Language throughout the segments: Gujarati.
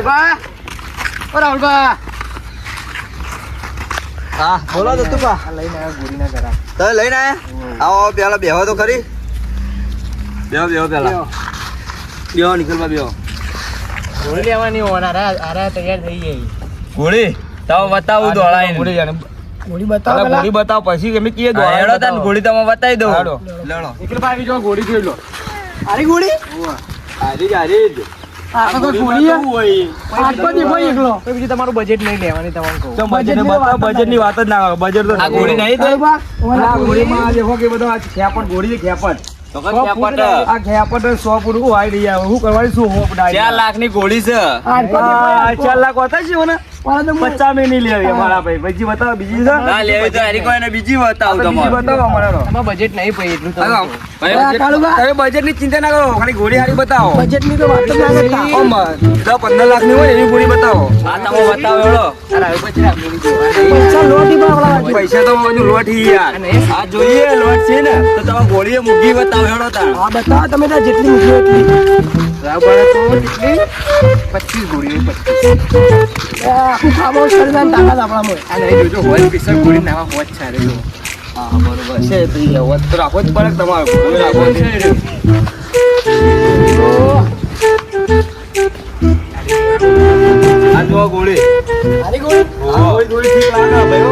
રાહુલભા? ઓ રાહુલભા. હા બોલો તો તું લઈને આવ્યો ગોળીના ઘરા. તમે લઈને આયા? આવો પેલા બેહો તો ખરી. બેહો બેહો પેલા. બેહો. નીકળવા બેહો. ગોળી લેવાની હોવાના આરા આરા તૈયાર થઈ ગઈ. ગોળી? તમે બતાવું દોડાઈને. ગોળી જાણે. ગોળી બતાવો ગોળી બતાવો પછી અમે કીએ દોડો તા ગોળી તમે બતાવી દઉં. લડો લેડો નીકળ ભાઈ જો ગોળી જોઈ લો. આરી ગોળી? આરી જ. હારી જ આ તો કોઈ ગોળી કેવું હોય? આટલો દેખો એકલો. તો બીજું તમારું બજેટ નહીં લેવાની તમને કહું. બજેટની વાત જ ના બજેટ તો ગોળી નહીં તો? આ ગોળીમાં આ દેખો કે બધો આ ખેપટ ગોળી છે ખેપટ ચાર લાખની ગોળી છે. ચાર લાખ હોતા છે પચાસ મે નહીં લેવી મારા ભાઈ. બીજી બતાવો બીજી છે? ના લેવી તો હારી કોઈ બીજી આ બતાવું તો બીજી તમારે. બતાવો અમારા તમારું બજેટ નહીં પડી એટલું તો. તમે બજેટની ચિંતા ના કરો ખાલી ગોળી હારી બતાવો. બજેટની તો વાત ના કરતા. ઓમ, દસ પંદર લાખની હોય એની ગોળી બતાવો. આ તમે બતાવો એવડો અરે હવે પછી રાખ પૈસા લોટી બાવળા પૈસા તો મને લોટ યાર. આ જોઈએ લોટ છે ને તો તમે ઘોડીએ મૂકી બતાવો એવડો તા આ બતાવો તમે જેટલી મૂકી એટલી. બરાબર તો કેટલી પચીસ ગોળી પચીસ આખું કરી દે તાકાત આપણામાં આ નહીં જોજો હોય પીસર ગોળી નાવા જો હા બરોબર છે તો રાખવો જ પડે તમારો ગોળી રાખવો છે. ગોળી ગોળી ગોળી ઠીક લાગે ભાઈ.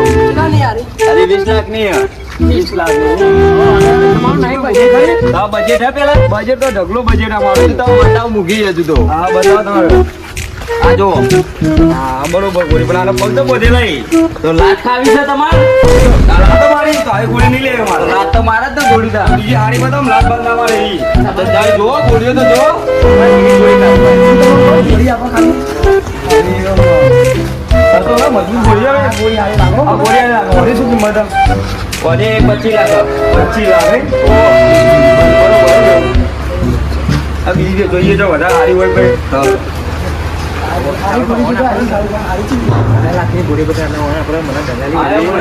નહીં યાર વીસ લાખ નહીં. વીસ લાખ તમારું બજેટ ખરી તો બજેટ હે પેલા? બજેટ તો ઢગલો બજેટ અમારું. તો બતાવ મૂકી હજુ તો. હા બતાવો તમારે. આ જો હા બરોબર ગોળી પણ આનો પગ તો બધે નહીં તો લાખ ખાવી છે તમારે? આ તો મારી તો આવી ગોળી નહીં લેવી મારે. લાખ તો મારે જ ને ગોળી તા. બીજી હારી બતાવો ને બંધ ના મારે ઈ. તો જાય જો ગોળીઓ તો જો ગોળી આપો ખાલી. આ તો હવે મજબૂત ગોળી આવે. ગોળી આરી લાગો ગોળી આવે. લાગે. શું કિંમત છે? કોને પછી પછી લાખ આ જોઈએ તો વધારે હારી હોય ભાઈ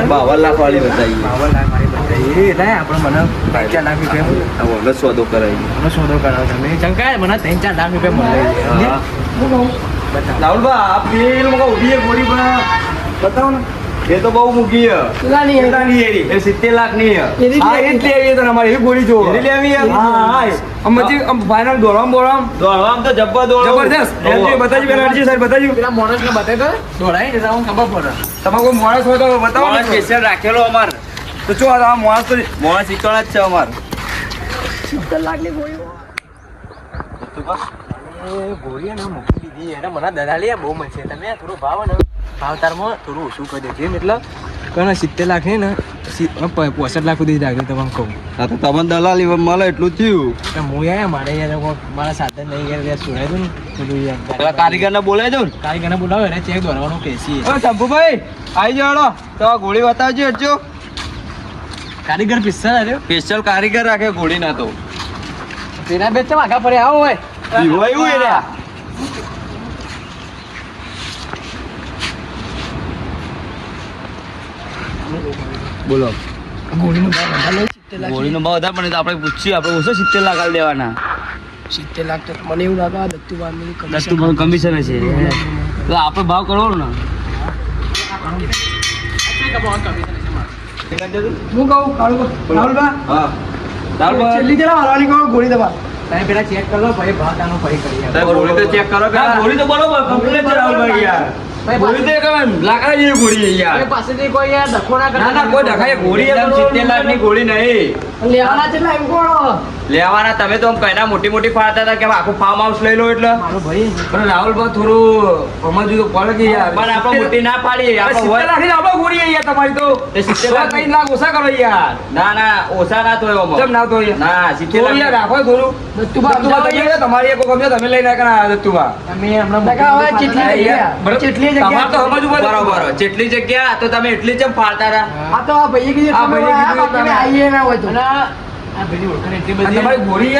બાવન લાખ વાળી બતાવી આપણે મને ચાર લાખ રૂપિયા સોદો કરાવી સોદો કરાવો તમે ચંકાય મને ત્રણ ચાર લાખ મળે હા. આ પેલ ઊભી ગોળી બતાવો ને એ તો બહુ મૂકી? એ સિત્તેર લાખની એ. જ લેવી તમારે એવી ગોળી જોવો. એની લેવી છે? હા, હા, એ. આમ પછી આમ final દોડવામાં બોડવામાં દોડવામાં તો જબ્બર જબરદસ્ત એલજી પેલા અરજી સાહેબ બતાવજો પેલા માણસને બતાવી દો દોડાય ને તો ખબર પડે. તમારે કોઈ માણસ હોય તો બતાવો ને. સ્પેશિયલ રાખેલો અમાર. તો ચો આ માણસ તો માણસ જ છે અમાર. સિત્તેર લાખની ગોળી એ ગોળી ને મૂકી દીધી. એને મને દલાલી બહુ મળશે. તમે થોડો ભાવ ને. ભાવતારમાં થોડું ઓછું કરી દેજો એટલે કને સિત્તેર લાખ ને પોસઠ લાખ સુધી રાખજો તમને કહું. હા તો તમને દલાલી મળે એટલું થયું. તો હું યાર મારે યાર મારા સાથે નહીં યાર યાર સુરાય દઉં ને. બધું યાર. કારીગર ને બોલાવી દઉં કારીગરને બોલાવો એને ચેક દોરવાનું કહેશી ઓ શંભુભાઈ આવી જાઓ. તો ગોળી બતાવજો હટજો કારીગર પિસ્સા આવ્યો સ્પેશિયલ કારીગર રાખે ગોળી ના તો. તેના બે ચમ આગા પડે આવો હોય હોય એવું એ રહ્યા. બોલો. ગોળીનું ભાવ વધારે સિત્તેર લાખ ગોળીનો ભાવ વધારે પણ તો આપણે પૂછીએ આપણે ઓછો સિત્તેર લાખ આલી દેવાના. સિત્તેર લાખ તો મને એવું લાગે દત્તુભાઈ દત્તુ બારનું દસ તું કમિશન છે. તો આપણે ભાવ કરવાનો ને. હું કહું કાળુ રાહુલભા હા. હાલવાની કહો ગોળી દવા તમે પેલા ચેક કરી ભાઈ ભાવ તાનો પછી કરી ગોળી તો ચેક કરો ગોળી તો બરોબર complete છે રાહુલભાઈ યાર. લાકડા જેવી ગોળી છે યાર. પાસેથી કોઈ યાર ધક્કો ના ના ના કોઈ ગોળી એકદમ સિત્તેર લાખની ગોળી નહીં. લેવાના છે લાઈવ કોણ લેવાના તમે તો કઈના મોટી મોટી ફાડતા હતા કે આખું ફાર્મ હાઉસ લઈ લો એટલે. મારો ભાઈ પણ રાહુલભાઈ થોડું સમજવું તો પડે કે યાર. પણ આપણે મોટી ના પાડી આપણે સિત્તેર આપણે ગોળી છે યાર તમારી તો. સિત્તેર લાખ ત્રણ લાખ ઓછા કરો યાર. ના ના ઓછા ના થયો કેમ ના થયો ના સિત્તેર યાર લાખ રાખો થોડું. દત્તુભા દત્તુભા તમે તમારી એક ગમે તમે લઈને આવ્યા દત્તુભા અમે હમણાં હવે કેટલી જગ્યા બરાબર. કેટલી તો સમજવું બરોબર જેટલી જગ્યા તો તમે એટલી જ ફાળતા હતા આ તો આ ભાઈએ કીધું આ તમે કીધું તમે. આવીએ ના હોય તો. તમારી ગોળી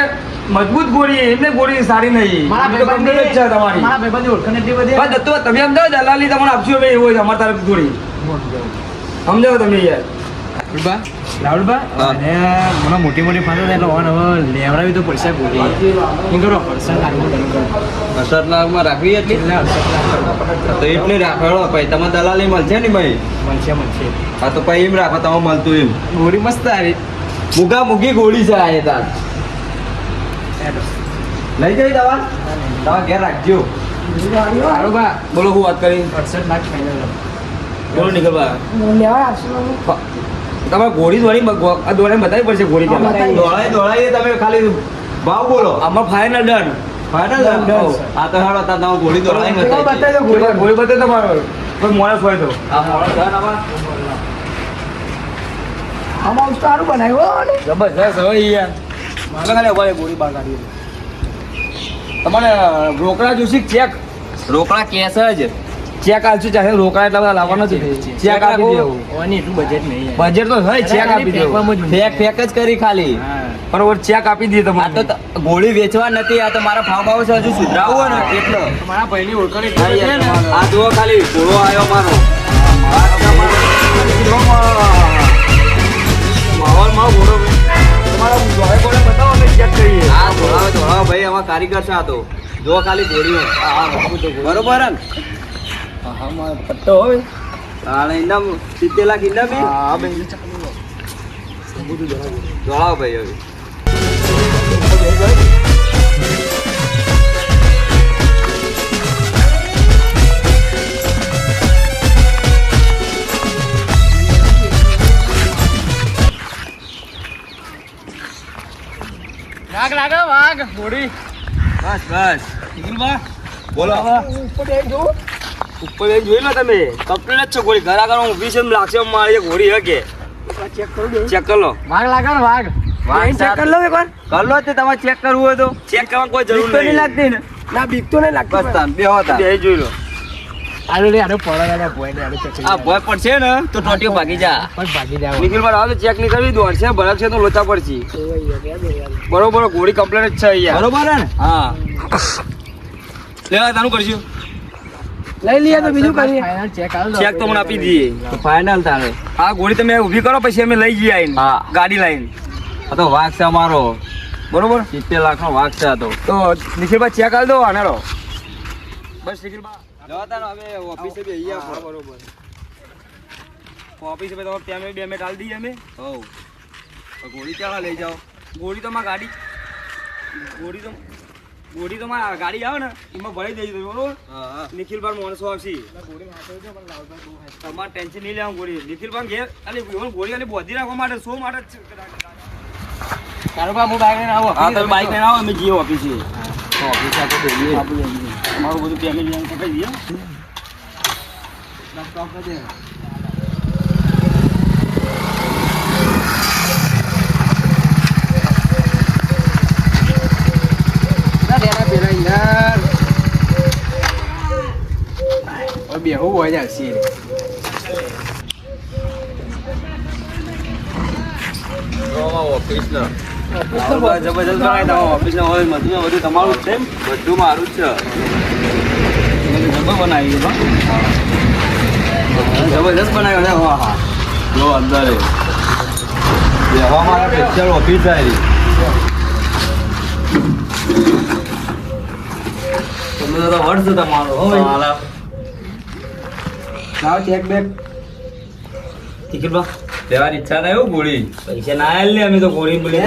મજબૂત ગોળી એમને ગોળી સારી નહીં. તમારી. તમે સમજાવો દલાલી તમને આપશો એવું છે અમારી તરફ ગોળી. સમજાવો તમે યાર. અને મને મોટી મોટી ફાંસો એટલે ઓન હવે લેવડાવી તો પડશે ગોળી. શું કરો? લાગવું તમે અસર લાખમાં રાખવી એટલી? અડસઠ. તો એટલી રાખો પછી તમે દલાલી મળશે ને ભાઈ? મળશે મળશે. હા તો પછી એમ રાખો તમે મળતું એમ. ગોળી મસ્ત આવી. મુગા મુગી ગોળી છે આ તાર. લઈ જઈ દવા? દવા ઘેર રાખજો. રાહુલબા બોલો હું વાત કરી. અડસઠ લાખ ફાઈનલ બોલો નીકળવા તમારે ગોળી દોડી દોડાઈ દોડી બતાવી પડશે ગોળી દોડાઈ દોડાઈ તમે ખાલી ભાવ બોલો. આમાં ફાઈનલ ડન ફાઈનલ ડન. આ તો હાડો તા તમે ગોળી દોડાઈ બતાવી ગોળી. બતાવી તમારો. પણ મોણસ ફોય તો. આ મોણસ ડન આમાં જબરજસ્ત હવે યાર મારે ખાલી અમારે ગોળી બહાર કાઢી તમારે રોકડા જોશી ચેક? રોકડા કેસ જ. ચેક આલશું ચાહે રોકડા એટલા બધા લાવવાના નથી ચેક આપી દેવું. ઓની એટલું બજેટ નહીં બજેટ તો હોય ચેક આપી દેવું. ફેક ફેક જ કરી ખાલી. હા. બરોબર ચેક આપી દઈએ તમારે. તો ગોળી વેચવા નથી આ તો મારા ફાર્મ હાઉસ હજુ સુધરાવું હોય ને એટલે. મારા ભાઈની ઓળખાણ. આ જુઓ ખાલી ગોળો આવ્યો મારો માહોલમાં ભાઈ. તમારા જોડે કોને બતાવો અમે ચેક કરીએ. આ ધોળાવે ધોળાવે ભાઈ આમાં કારીગર છે આ તો. જો ખાલી ઘોડીઓ. બરોબર હે ને હા, મારો પટ્ટો હોય તાણે ઇનામ સિત્તેર લાખ ઇનામ હા બે ધોળાવો ભાઈ હવે. વાઘ લાગે વાઘ ઘોડી બસ બસ. બોલો. ઉપર જો ઉપર જોઈ લો તમે. કપડે જ છો ઘોડી ઘર આગળ ઊભી છે એમ લાગશે મારી ઘોડી હકે. ચેક કરો ચેક કરી લો. વાઘ લાગે ને વાઘ? વાઘ ચેક કરી લો એકવાર. કર લો તે તમારે ચેક કરવું હોય તો. ચેક કરવાની કોઈ જરૂર નહીં. નહીં લાગતી ને. ના બીક તો નહીં લાગતી બસ તાન બે હોતા બે જોઈ લો. રે આનો પડે ભોય ને આનો ચેક આ ભય પડશે ને તો ટોટીઓ ભાગી જા. પણ ભાગી જાવ નિખિલ પર આવે ચેક નહીં કરવી દોડશે ભરક છે તો લોચા પડશે. બરોબર ગોળી કમ્પ્લેટ જ છે અહીંયા. બરોબર ને? હા. લેવા તાનું કરશું. લઈ લઈએ તો બીજું કરીએ. ચેક ચેક તો મને આપી દઈએ. ફાઇનલ તારે. આ ઘોડી તમે ઊભી કરો પછી અમે લઈ જઈએ આઈને હા. ગાડી લાઈન. આ તો વાઘ છે અમારો. બરોબર? સિત્તેર લાખ નો વાઘ છે આ તો. તો નિખિલભાઈ ચેક આલ દો આનારો બસ નિખિલભાઈ. જવાતા હવે ઓફિસે બી અહીંયા બરોબર. ઓફિસે તમારે પેમેન્ટ બેમેન્ટ આલી દઈએ અમે. હોવ. ગોળી ચાલા લઈ જાઓ? ગોળી તો મારી ગાડી. ગોળી તો ગોળી તો મારા ગાડી આવે ને એમાં ભરી દઈ દો બરોબર? નિખિલભાઈ માણસો આવશે. તમારે ટેન્શન નહીં લેવા ગોળી. નિખિલભાઈ ઘેર એવો ગોળી અલી બોધી રાખવા માટે શો માટે. હું બાઈક લઈને આવો. હા તમે બાઈક લઈને આવો અમે જઈએ ઓફિસે ઓફિસે આપણે જઈએ અમારું બધું પેમેન્ટ લેવાનું કપાઈ દઈએ ના દેના પેલા યાર હવે બેહું હોય જાય સી ઓફિસ નો જબરજસ્ત બનાવી દો ઓફિસના હોય બધું બધું તમારું જ છે એમ? બધું મારું જ છે જબર બનાવી છે જબરજસ્ત બનાવ્યો ને હા હા. જો અંદર બેહવા મારા સ્પેશિયલ ઓફિસ આવી તમે તો વર્ષ તમારો. હો ચેક બેક ટિકિટ બા લેવાની ઈચ્છા ના એવું ગોળી? પૈસા ના આલે લે અમે તો ગોળી બોલી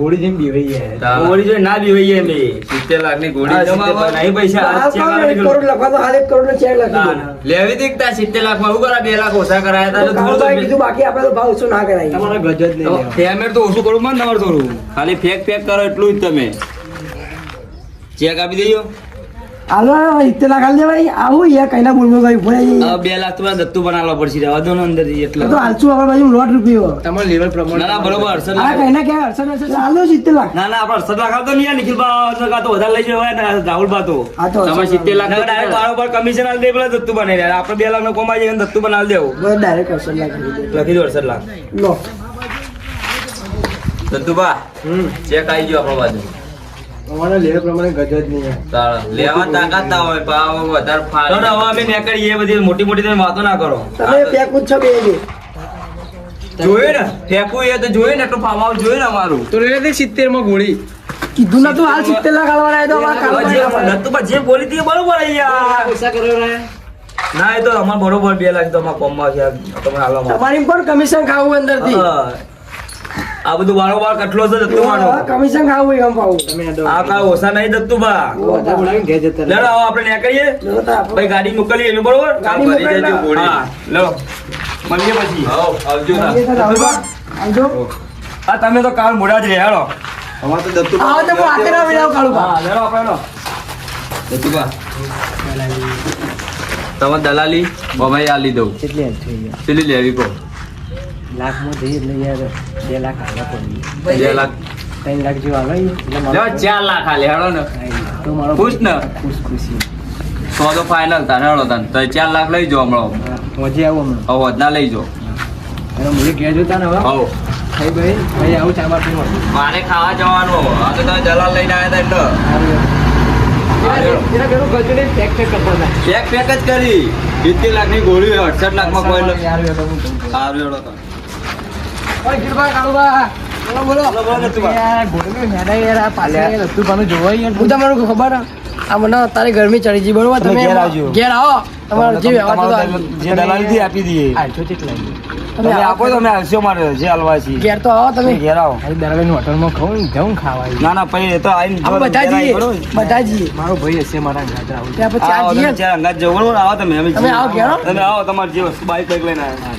ગોળી જેમ બીવાઈ જાય. ગોળી જો ના બીવાઈએ અમે. સિત્તેર લાખની ગોળી સિત્તેર નહીં પૈસા કરોડ લખવા તો હાલ એક કરોડ નો ચેક લખી. લેવી હતી તા સિત્તેર લાખમાં શું કરા બે લાખ ઓછા કરાયા તા તો થોડું કારોબાર તો કીધું બાકી આપણે તો ભાવ ઓછો ના કરાય. તમારા ગજત નહીં તો પેમેન્ટ તો ઓછું કરવું મને તમારે થોડું? ખાલી ફેક ફેક કરો એટલું જ તમે. ચેક આપી દેજો. હાલો ઇત્તે લાખ હાલ દેવાય આવું યાર કઈના બોલવો ભાઈ ઊભો બે લાખ તમારે દત્તુ બનાવવા પડશે રહેવા દો અંદર એટલે. તો હાલશું આપણા બાજુ લોટ રૂપિયો. તમારે લેવલ પ્રમાણે ના ના બરોબર હર્ષદ લાખ કઈના ક્યાં અડસઠ અડસઠ હાલો સિત્તેર લાખ ના ના આપણે હર્ષદ લાખ આવતો નહીં નિખિલ બા તો વધારે લઈ જવાય ને રાહુલ બા તો. આ તમારે સિત્તેર લાખ ડાયરેક્ટ બારોબાર કમિશન આલી દે પેલા દત્તુ બનાવી રહ્યા આપણે બે લાખ નો કોમાઈ જાય દત્તુ બનાવી દેવું. ડાયરેક્ટ અડસઠ લાખ. લખી દો હર્ષદ લાખ લો. દત્તુબા ચેક આવી ગયો આપણા બાજુ. અમારા લેવલ પ્રમાણે ગજ જ નહીં લેવા તાકાત ના હોય પણ આ વધારે તો હવે અમે નીકળીએ એ બધી મોટી મોટી તમે વાતો ના કરો. તમે પેક છો બે જોયું ને? ફેંકવું એ તો જોયું ને એટલું જોયું ને અમારું? તો લે દે સિત્તેરમાં ગોળી. કીધું નતું હાલ સિત્તેર લાખ તો અમારે જે બોલી હતી બરોબર પૈસા કર્યો ને ના એ તો અમાર બરોબર બે લાખ તો અમારા કોમમાં છે તમે હાલવામાં. તમારી પણ કમિશન ખાવું અંદરથી હા. આ બધું બારોબાર કટલો છે દત્તુ માનો કમિશન ખાવું એમ પાવું તમે આ કા ઓસા નહીં દત્તુ બા. લેડો આવો આપણે નીકળીએ ભાઈ ગાડી મોકલીએ એમ બરોબર? કામ કરી દેજો. ગોળી. હા લો મળીએ પછી. આવજો ના. આવજો આ તમે તો કાલ મોડા જ રહ્યા હેડો અમાર તો દત્તુ આવો તો હું હાથે ના વિડાવ કાઢું બા. લડો આપણે દત્તુ બા. તમે દલાલી બમાઈ આલી દઉં કેટલી લેવી કહો લાખમાં જઈએ એટલે યાર બે લાખ હાલવા પડી બે લાખ? ત્રણ લાખ જેવા એટલે ચાર લાખ હાલે હેડો ને. તો મારો ખુશ ને? ખુશ ખુશી. સો તો ફાઇનલ તારે તાન. તો ચાર લાખ લઈ જાઓ હમણાં. મોજે આવું હમણાં. હવે વધના લઈ જાઓ અને મને ઘેર જોતા ને હવે. હવ. ભાઈ ભાઈ ભાઈ આવું ચા બાપી માં મારે ખાવા જવાનું. આ તો તમે જલાલ લઈને આવ્યા હતા એટલે. ચેક પેક જ કરી. સિત્તેર લાખની ગોળી અડસઠ કોઈ યાર હું કહું. સારું એડો. ઓય ગીરભાઈ કાળુભા બોલો બોલો. યાર ગોળનું હેડા યાર પાછળ રસ્તું પાનું જોવાય યાર હું તમને ખબર આ મને અત્યારે ગરમી ચડી ગઈ. બરોબર તમે તમે ઘેર આવો. તમારે જે વ્યવહાર જે દલાલી થી આપી દઈએ આઠસો કેટલા તમે તમે આપો તો હાલશો મારે જે હાલવા ઘેર તો આવો તમે. ઘેર આવો. દલાલી દલાલીની હોટલમાં ખાવું ને જવું ખાવા ના ના પછી એ તો આઈને જો બધા જઈએ. બધા જઈએ. મારો ભાઈ હશે મારા ગાજર આવું. ત્યાં પછી આ જઈએ. તમે અંગાત જવું આવો તમે તમે આવો ઘેર તમે આવો તમારે જે વસ્તુ બાઈક લઈને આવ્યા.